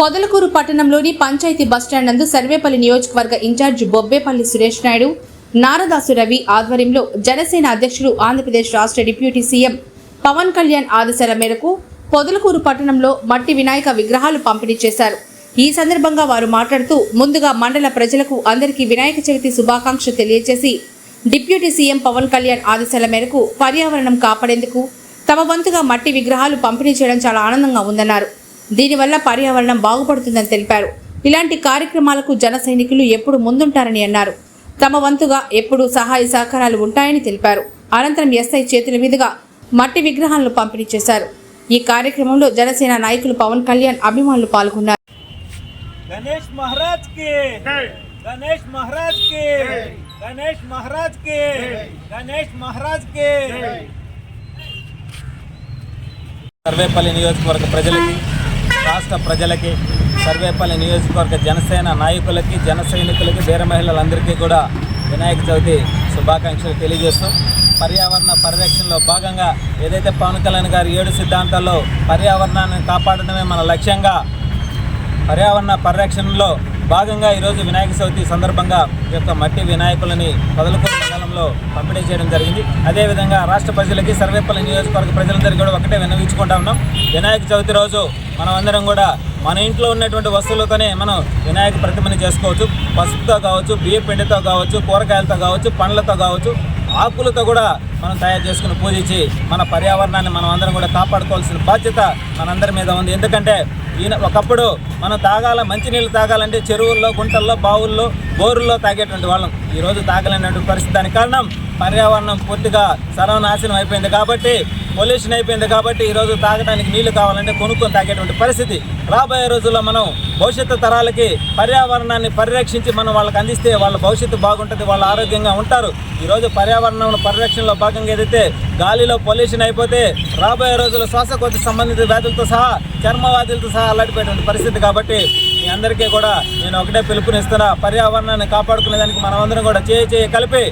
పొదలకూరు పట్టణంలోని పంచాయతీ బస్టాండ్ నందు సర్వేపల్లి నియోజకవర్గ ఇన్ఛార్జ్ బొబ్బేపల్లి సురేష్ నాయుడు నారదాసు రవి ఆధ్వర్యంలో జనసేన అధ్యక్షులు ఆంధ్రప్రదేశ్ రాష్ట్ర డిప్యూటీ సీఎం పవన్ కళ్యాణ్ ఆదేశాల మేరకు పొదలకూరు పట్టణంలో మట్టి వినాయక విగ్రహాలు పంపిణీ చేశారు. ఈ సందర్భంగా వారు మాట్లాడుతూ ముందుగా మండల ప్రజలకు అందరికీ వినాయక చవితి శుభాకాంక్షలు తెలియజేసి డిప్యూటీ సీఎం పవన్ కళ్యాణ్ ఆదేశాల మేరకు పర్యావరణం కాపాడేందుకు తమ వంతుగా మట్టి విగ్రహాలు పంపిణీ చేయడం చాలా ఆనందంగా ఉందన్నారు. దీనివల్ల పర్యావరణం బాగుపడుతుందని తెలిపారు. ఇలాంటి కార్యక్రమాలకు జన సైనికులు ఎప్పుడు ముందుంటారని అన్నారు. తమ వంతుగా ఎప్పుడు సహాయ సహకారాలు ఉంటాయని తెలిపారు. అనంతరం ఎస్ఐ చేతుల మీదుగా మట్టి విగ్రహాలను పంపిణీ చేశారు. ఈ కార్యక్రమంలో జనసేన నాయకులు పవన్ కళ్యాణ్ అభిమానులు పాల్గొన్నారు. గణేష్ మహారాజ్కి గణేష్ మహారాజ్ గణేష్ మహారాజ్ సర్వేపల్లి నియోజకవర్గ ప్రజలకి రాష్ట్ర ప్రజలకి సర్వేపల్లి నియోజకవర్గ జనసేన నాయకులకి జన సైనికులకి వీర మహిళలందరికీ కూడా వినాయక చవితి శుభాకాంక్షలు తెలియజేస్తూ పర్యావరణ పరిరక్షణలో భాగంగా ఏదైతే పవన్ కళ్యాణ్ గారి ఏడు సిద్ధాంతాల్లో పర్యావరణాన్ని కాపాడడమే మన లక్ష్యంగా పర్యావరణ పరిరక్షణలో భాగంగా ఈరోజు వినాయక చవితి సందర్భంగా ఈ యొక్క మట్టి వినాయకులని పొదలకూరు మండలంలో పంపిణీ చేయడం జరిగింది. అదేవిధంగా రాష్ట్ర ప్రజలకి సర్వేపల్లి నియోజకవర్గ ప్రజలందరికీ కూడా ఒకటే విన్నవించుకుంటా ఉన్నాం. వినాయక చవితి రోజు మనమందరం కూడా మన ఇంట్లో ఉన్నటువంటి వస్తువులతోనే మనం వినాయక ప్రతిమని చేసుకోవచ్చు. పసుపుతో కావచ్చు బియ్య పిండితో కావచ్చు కూరగాయలతో కావచ్చు పండ్లతో కావచ్చు ఆకులతో కూడా మనం తయారు చేసుకుని పూజించి మన పర్యావరణాన్ని మనం అందరం కూడా కాపాడుకోవాల్సిన బాధ్యత మనందరి మీద ఉంది. ఎందుకంటే ఈయన ఒకప్పుడు మనం తాగాల మంచినీళ్ళు తాగాలంటే చెరువుల్లో గుంటల్లో బావుల్లో బోరుల్లో తాగేటువంటి వాళ్ళం. ఈరోజు తాగలేనటువంటి పరిస్థితి దానికి కారణం పర్యావరణం పూర్తిగా సర్వనాశనం అయిపోయింది కాబట్టి పొల్యూషన్ అయిపోయింది కాబట్టి ఈరోజు తాగడానికి నీళ్ళు కావాలంటే కొనుక్కొని తాగేటువంటి పరిస్థితి. రాబోయే రోజుల్లో మనం భవిష్యత్తు తరాలకి పర్యావరణాన్ని పరిరక్షించి మనం వాళ్ళకి అందిస్తే వాళ్ళ భవిష్యత్తు బాగుంటుంది వాళ్ళు ఆరోగ్యంగా ఉంటారు. ఈరోజు పర్యావరణం పరిరక్షణలో భాగంగా ఏదైతే గాలిలో పొల్యూషన్ అయిపోతే రాబోయే రోజుల్లో శ్వాసకోశ సంబంధిత వ్యాధులతో సహా చర్మవాదులతో సహా అల్లాడిపోయేటువంటి పరిస్థితి కాబట్టి మీ అందరికీ కూడా నేను ఒకటే పిలుపునిస్తున్నా పర్యావరణాన్ని కాపాడుకునే దానికి మనమందరం కూడా చేయి చేయి కలిపి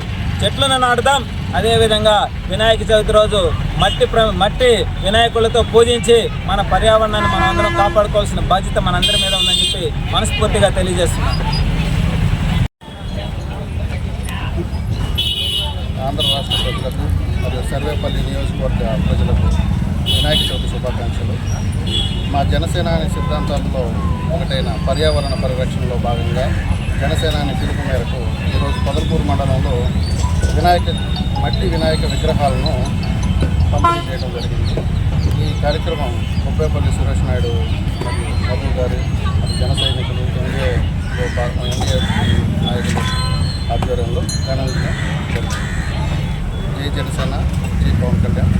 చెట్లను నాటుదాం. అదేవిధంగా వినాయక చవితి రోజు మట్టి ప్ర మట్టి వినాయకులతో పూజించి మన పర్యావరణాన్ని మనం అందరం కాపాడుకోవాల్సిన బాధ్యత మనందరి మీద ఉందని చెప్పి మనస్ఫూర్తిగా తెలియజేస్తున్నాను ఆంధ్ర రాష్ట్ర ప్రజలకు మరియు సర్వేపల్లి నియోజకవర్గ ప్రజలకు శుభాకాంక్షలు. మా జనసేనాని సిద్ధాంతాల్లో ఒకటైన పర్యావరణ పరిరక్షణలో భాగంగా జనసేనాని పిలుపు మేరకు ఈరోజు పొదలపూర్ మండలంలో వినాయక మట్టి వినాయక విగ్రహాలను పంపిణీ చేయడం జరిగింది. ఈ కార్యక్రమం కొబ్బేపల్లి సురేష్ నాయుడు మరియు మధు గారి జన సైనికులు ఎన్డీఏ ఎన్డీఏ నాయకులు ఆధ్వర్యంలో ఘనంగా జరిగింది. జై జనసేన జై పవన్ కళ్యాణ్.